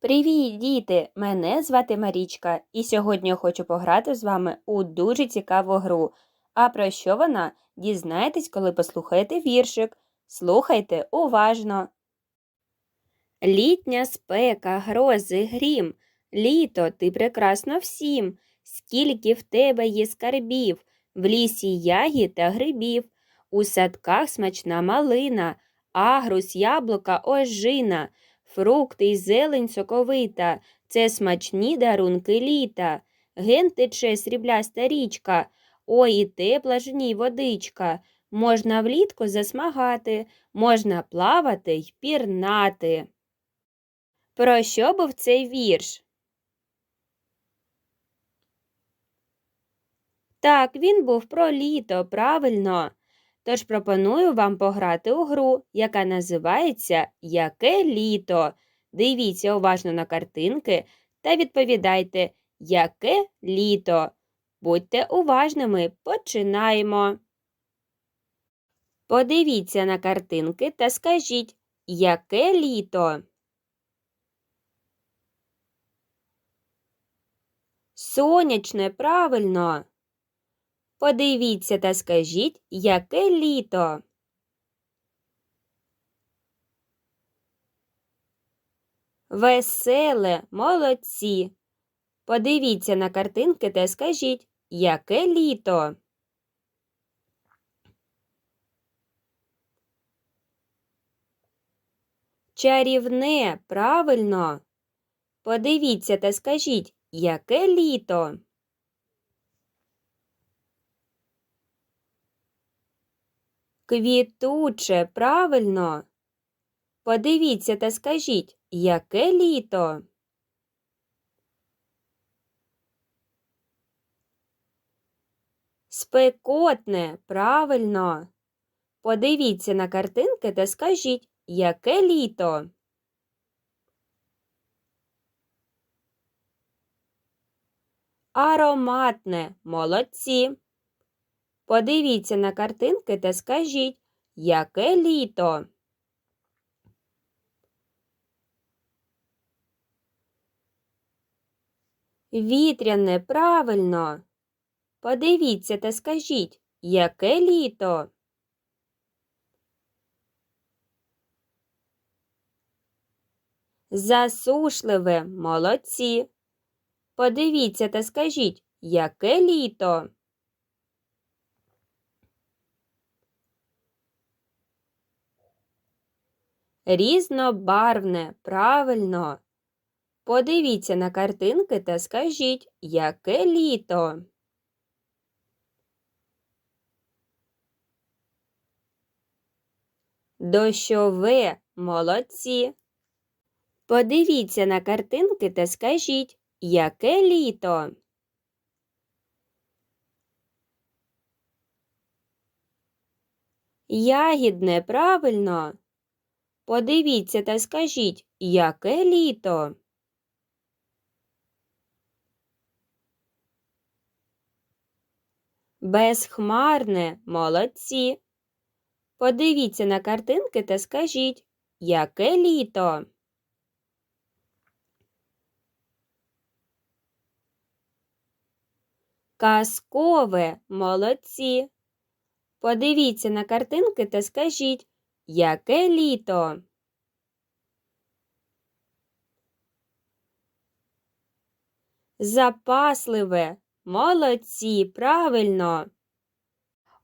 Привіт, діти! Мене звати Марічка, і сьогодні я хочу пограти з вами у дуже цікаву гру. А про що вона? Дізнаєтесь, коли послухаєте віршик. Слухайте уважно. Літня спека, грози, грім. Літо, ти прекрасно всім. Скільки в тебе є скарбів, в лісі ягід та грибів, у садках смачна малина, агрус, яблука, ожина. Фрукти й зелень соковита, це смачні дарунки літа. Ген тече срібляста річка, ой і тепла ж ній водичка. Можна влітку засмагати, можна плавати й пірнати. Про що був цей вірш? Так, він був про літо, правильно. Тож пропоную вам пограти у гру, яка називається Яке літо? Дивіться уважно на картинки та відповідайте, яке літо? Будьте уважними, починаємо. Подивіться на картинки та скажіть, яке літо? Сонячне, правильно. Подивіться та скажіть, яке літо? Веселе, молодці. Подивіться на картинки та скажіть, яке літо? Чарівне, правильно. Подивіться та скажіть, яке літо? Квітуче, правильно. Подивіться та скажіть, яке літо? Спекотне, правильно. Подивіться на картинки та скажіть, яке літо? Ароматне, молодці. Подивіться на картинки та скажіть, яке літо? Вітряне, правильно. Подивіться та скажіть, яке літо? Засушливе, молодці. Подивіться та скажіть, яке літо? Різнобарвне, правильно. Подивіться на картинки та скажіть, яке літо? Дощове, молодці. Подивіться на картинки та скажіть, яке літо? Ягідне, правильно. Подивіться та скажіть, яке літо? Безхмарне, молодці. Подивіться на картинки та скажіть, яке літо? Казкове, молодці. Подивіться на картинки та скажіть, яке літо? Запасливе, молодці, правильно.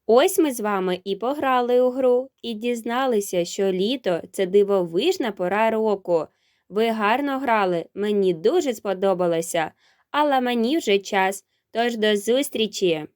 Ось ми з вами і пограли у гру, і дізналися, що літо це дивовижна пора року. Ви гарно грали, мені дуже сподобалося, але мені вже час. Тож до зустрічі!